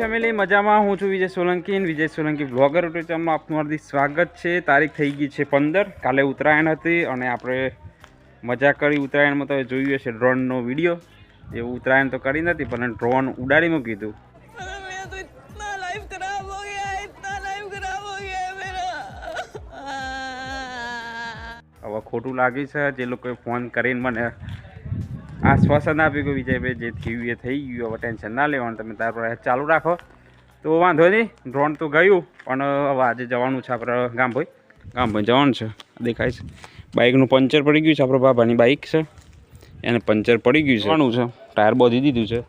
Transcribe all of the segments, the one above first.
Family મજામાં હું છું વિજય સોલંકી વિજય સોલંકી બ્લોગર યુટ્યુબ ચેનલમાં આપનું હાર્દિક સ્વાગત છે. તારીખ થઈ ગઈ છે પંદર. કાલે ઉત્તરાયણ હતી અને આપણે મજા કરી. ઉત્તરાયણમાં તમે જોયું હશે ડ્રોનનો વીડિયો જે ઉત્તરાયણ તો કરી નથી પણ ડ્રોન ઉડાડી મૂકી દીધું. હવે ખોટું લાગે છે. જે લોકોએ ફોન કરીને મને આશ્વાસન આપ્યું કે વિજયભાઈ જે થયું એ થઈ ગયું હવે ટેન્શન ના લેવાનું તમે તાર પર ચાલુ રાખો. તો વાંધો નહીં ડ્રોન તો ગયું પણ હવે આજે જવાનું છે આપણે ગામભાઈ. ગામભાઈ જવાનું છે દેખાય છે. બાઇકનું પંચર પડી ગયું છે આપણો બાબાની બાઇક છે. એને પંચર પડી ગયું છે. જવાનું છે. ટાયર બોધી દીધું છે.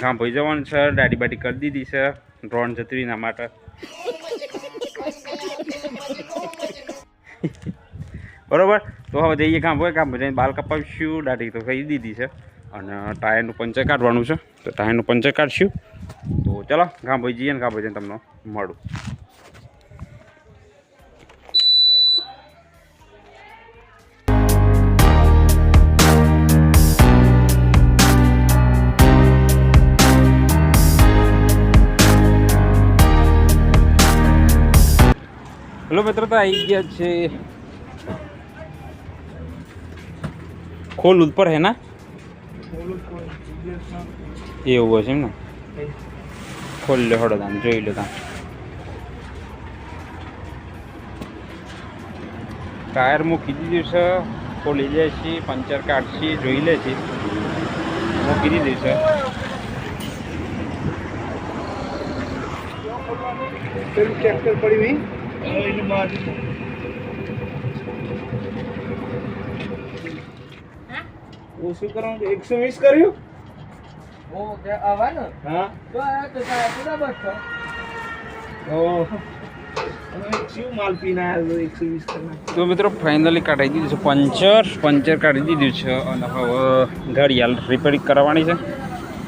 ગામભાઈ જવાનું છે દાડી બાડી કરી દીધી છે ડ્રોન જતી રહી એના માટે. બરોબર? તો હવે જઈએ કામ હોય કામ જઈને બાલ કપાવીશું, દાઢી તો કહી દીધી છે. અને ટાયરનું પંચર કાઢવાનું છે. તો ટાયરનું પંચર કાઢશું. તો ચલો ગામ ભાઈ જઈએ ને ગામ ભાઈ તમને મળું. હેલો મિત્રો, તો આવી ગયા છે ખોલ ઉપર હે ના? એવું હશે એમ ને? ખોલ લે હળો તાન જોઈ લો તાન ટાયર મૂકી દીધું છે, ખોલી લે છે, પંચર કાઢશી, જોઈ લે છે. મૂકી દીધું છે. ટ્રેક્ટર પડી હું શું કરવાનું છે એકસો વીસ કર્યું? હા તો મિત્રો ફાઇનલી કાઢી દીધું છે પંચર. પંચર કાઢી દીધું છે અને હવે ઘડિયાળ રિપેરિંગ કરવાની છે.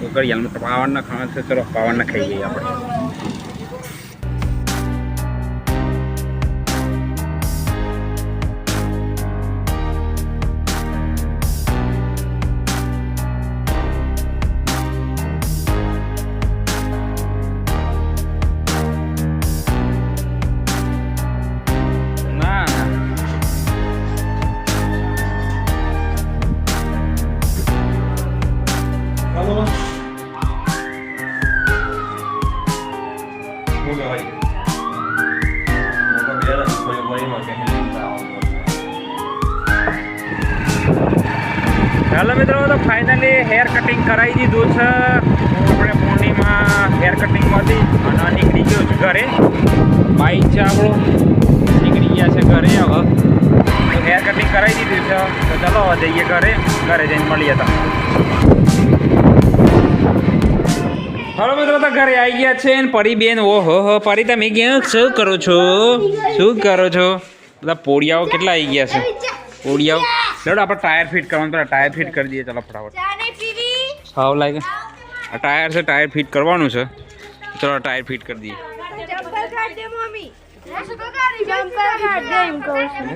તો ઘડિયાળમાં પાવર ના ખાવા છે ચલો પાવર ના ખાઈ જઈએ આપણે. હેર કટિંગ કરાવી દીધું છે. આપણે પૂર્ણિમા હેર કટિંગમાંથી અને નીકળી ગયો છું ઘરે. બાઈક છે આપણું નીકળી ગયા છે ઘરે હવે. તો હેર કટિંગ કરાવી દીધું છે. તો ચાલો હવે જઈએ ઘરે. ઘરે જઈને મળીએ તો. હલો મિત્રો, તો ઘરે આવી ગયા છે ને પરી બેન. ઓહો, હો, પરી, તમે ક્યાં? શું કરો છો? શું કરો છો? બધા પોડિયાઓ કેટલા આવી ગયા છે? પોડિયાઓ લેડો આપણે ટાયર ફિટ કરવાનું. પેલા ટાયર ફિટ કરી દઈએ. ચાલો, ફટાફટ. હાવ લાગે. આ ટાયર છે ટાયર ફિટ કરવાનું છે. ચલો ટાયર ફિટ કરી દઈએ. ચંપલ કાઢ દે મમ્મી ચંપલ કાઢ દે એમ કહું છું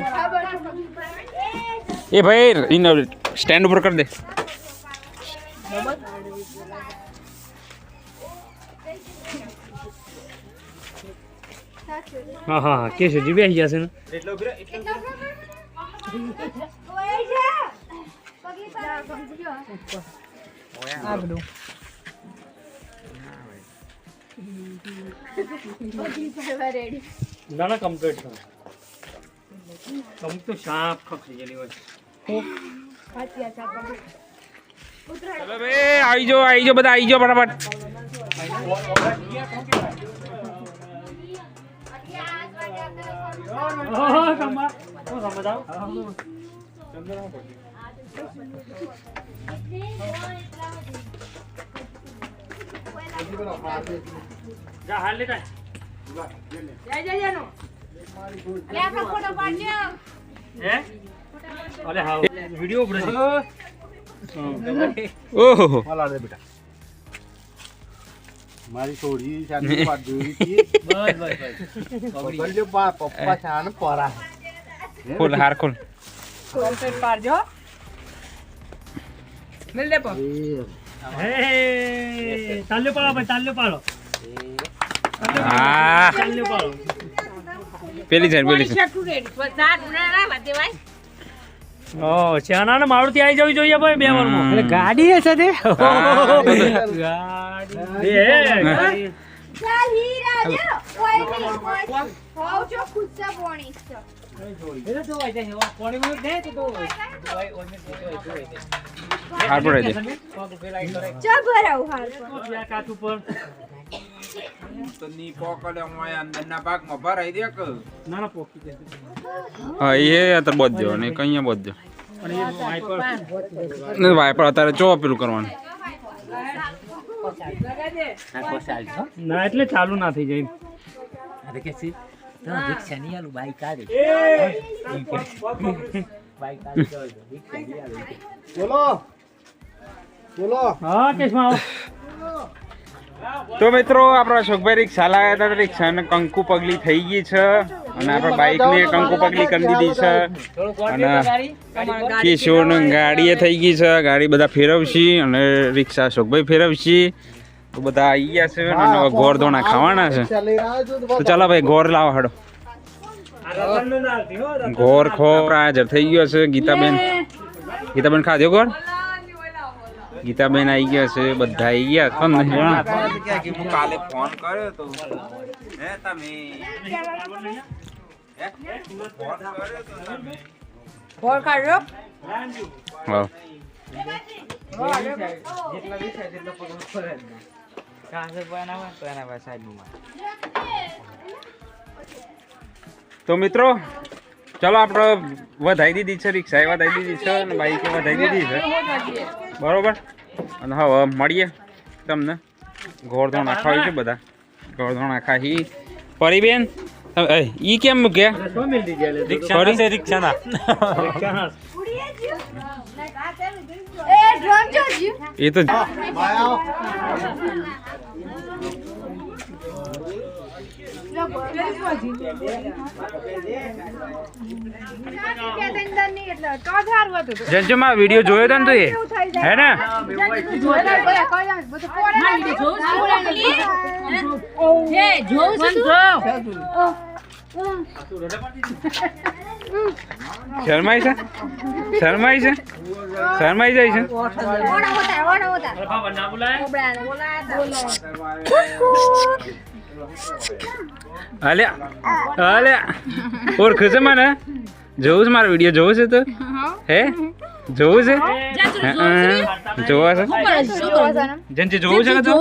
એ ભાઈ ઇન સ્ટેન્ડ ઉપર કરી દે. હા હા હા કે છે જી બેસી જશે ને? ઓય જા પગી આ બધું. ના ના કમ્પ્લીટ છે અમુક તો શાક ખખડી ગયેલી હોય. ચલો બે આવી જાઓ આવી જાઓ બધા આવી જાઓ ફટાફટ. સમજાવ જા હાલ લે કાંઈ. જય જય જયનો અરે આપણો ફોટો પાડજો. હે? અરે હા વિડિયો ઉપડે છે. ઓહો. માલા દે બેટા. મારી છોડી શાંતિ વાત જોઈ હતી. બસ બસ બસ. પકડજો પપ્પા શાન પરા. ખોલ હાર ખોલ. કમ્પ્લીટ પાડજો. મિલ દે પણ. હે તાલ્યો પાડો ભાઈ તાલ્યો પાડો. હા. પાડો. પેલી છે પેલી ઓ ચાના ને મારુતિ આવી જવી જોઈએ ભાઈ બે વારમાં. એટલે ગાડી હશે તે ગાડી. ગાડી. એ હોવ હાર ભરાવ પર આ ઉપર? તો ની પોકળે અંદરના ભાગમાં ભરાઈ દે કે? ના ના પોકી દે. હા એ અત્યારે બધો ને કઈ બધો પણ એ વાઇપર. ને વાયપર અત્યારે ચો પેલું કરવાનું? ના એટલે ચાલુ ના થઈ જાય બોલો બોલો હા કેશમાં તો મિત્રો આપણા અશોકભાઈ રિક્ષા લાવ્યા હતા રિક્ષા રિક્ષાને કંકુ પગલી થઈ ગઈ છે અને આપણા બાઇકને કંકુ પગલી કરી દીધી છે અને કિશોર ગાડીએ થઈ ગઈ છે ગાડી બધા ફેરવશી અને રિક્ષા અશોકભાઈ ફેરવશી તો બધા આવી ગયા છે અને હવે ગોળ ધોણા ખાવાના છે. છો તો ચાલો ભાઈ ગોળ લાવો હડો. ગોર ખોરા હાજર થઈ ગયો છે ગીતાબેન. ગીતાબેન ખાધો ગોળ ગીતાબેન આવી ગયા છે બધા આવી ગયા. કોણ નહીં? હું કાલે ફોન કર્યો તો. હે તમે? ફોન કર્યો તો તમે? હા તો મિત્રો, ચલો આપણે વધાઈ દીધી છે રિક્ષા એ વધાઈ દીધી છે અને બાઈકે વધાઈ દીધી છે. બરોબર? અને હવે મળીએ તમને. ગોળધોણ નાખવા છે બધા. ગોળધોણ નાખા પરીબેન ઈ કેમ મૂક્યા Sorry? રિક્ષાના. રિક્ષાના. એ ડ્રોન જો એ તો વીડિયો જોયો હતો ને તું એ? હે ને? છે. શરમાઈ છે? શરમાઈ જાય છે? બાબા ના બોલાય અલ્યા અલ્યા ઓળખે છે મને જોવું છે મારો વીડિયો જોવું છે તો? હે? જોવું છે? જોવા છે જેનથી જોવું છે કે તું?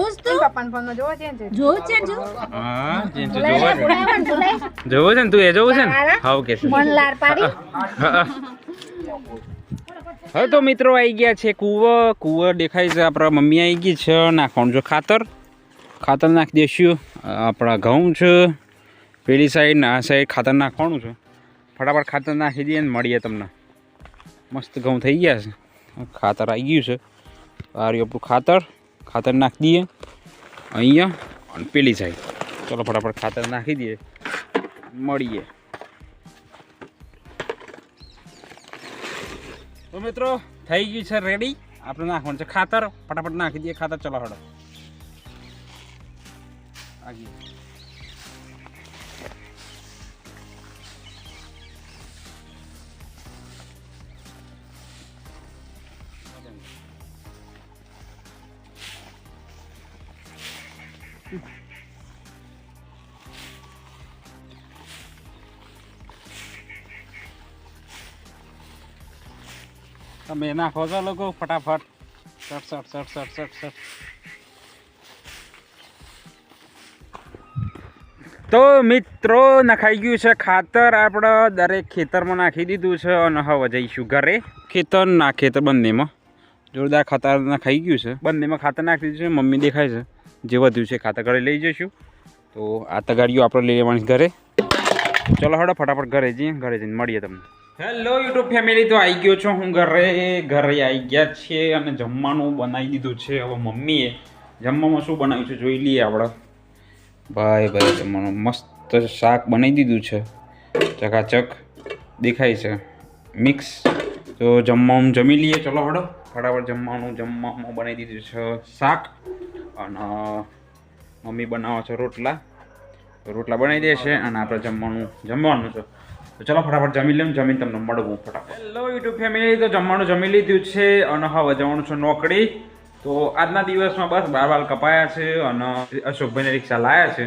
હા જેનથી જોવા છે. જોવું છે ને તું એ જોવું છે ને? હાવ કે છે હા. હવે તો મિત્રો આવી ગયા છે કૂવો. કૂવો દેખાય છે આપણા મમ્મી આવી ગઈ છે નાખવાનું છે ખાતર. ખાતર નાખી દઈશું આપણા ઘઉં છે. પેલી સાઈડ ના આ સાઈડ ખાતર નાખવાનું છે. ફટાફટ ખાતર નાખી દઈએ ને મળીએ તમને. મસ્ત ઘઉં થઈ ગયા છે. ખાતર આવી ગયું છે. આ રહ્યું આપણું ખાતર ખાતર નાખી દઈએ. અહીંયા અને પેલી સાઈડ ચલો ફટાફટ ખાતર નાખી દઈએ. મળીએ. તો મિત્રો, થઈ ગયું છે રેડી આપણે નાખવાનું છે ખાતર. ફટાફટ નાખી દઈએ ખાતર. ચલો હડો. આગી તમે નાખો છો લોકો, ફટાફટ. સટ સટ સટ સટ સટ સટ. તો મિત્રો, નખાઈ ગયું છે ખાતર. આપણે દરેક ખેતરમાં નાખી દીધું છે અને હવે જઈશું ઘરે. ખેતર ના ખેતર બંનેમાં. જોરદાર ખાતર નખાઈ ગયું છે. બંનેમાં ખાતર નાખી દીધું છે. મમ્મી દેખાય છે જે વધ્યું છે ખાતર ઘરે લઈ જઈશું. તો આ તગાડીઓ આપણે લઈ લેવાની ઘરે. ચલો હડો, ફટાફટ ઘરે જઈએ. ઘરે જઈને મળીએ તમને. હેલો યુટ્યુબ ફેમિલી તો આવી ગયો છું હું ઘરે. ઘરે આવી ગયા છીએ અને જમવાનું બનાવી દીધું છે હવે મમ્મીએ. જમવામાં શું બનાવ્યું છે જોઈ લઈએ આપણે. ભાઈ ભાઈ, જમવાનું મસ્ત શાક બનાવી દીધું છે. ચકાચક દેખાય છે. મિક્સ તો જમવાનું જમી લઈએ. ચલો હડો. ફટાફટ જમવાનું, જમવામાં બનાવી દીધું છે શાક. અને મમ્મી બનાવો છે રોટલા. રોટલા બનાવી દે છે અને આપણે જમવાનું જમવાનું છે. તો ચલો ફટાફટ જમી લઉં જમીન તમને મળવું ફટાફટ. હેલો યુટ્યુબ ફેમિલી તો જમવાનું જમી લીધું છે અને હવે જવાનું છે નોકરી. તો આજના દિવસમાં બસ બાર બાર કપાયા છે અને અશોકભાઈને રિક્ષા લાયા છે.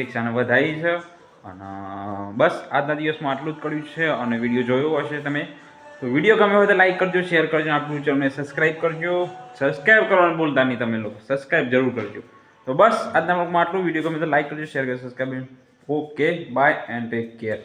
રિક્ષાને વધારી છે અને બસ આજના દિવસમાં આટલું જ કર્યું છે અને વીડિયો જોયો હશે તમે. તો વીડિયો ગમે હોય તો લાઈક કરજો શેર કરજો આપણું ચેનલને સબસ્ક્રાઈબ કરજો. સબસ્ક્રાઈબ કરવાનું ભૂલતા નહીં તમે લોકો. સબસ્ક્રાઈબ જરૂર કરજો. તો બસ આજના વ્લોગમાં આટલું. વીડિયો ગમે તો લાઈક કરજો શેર કરજો subscribe okay bye and take care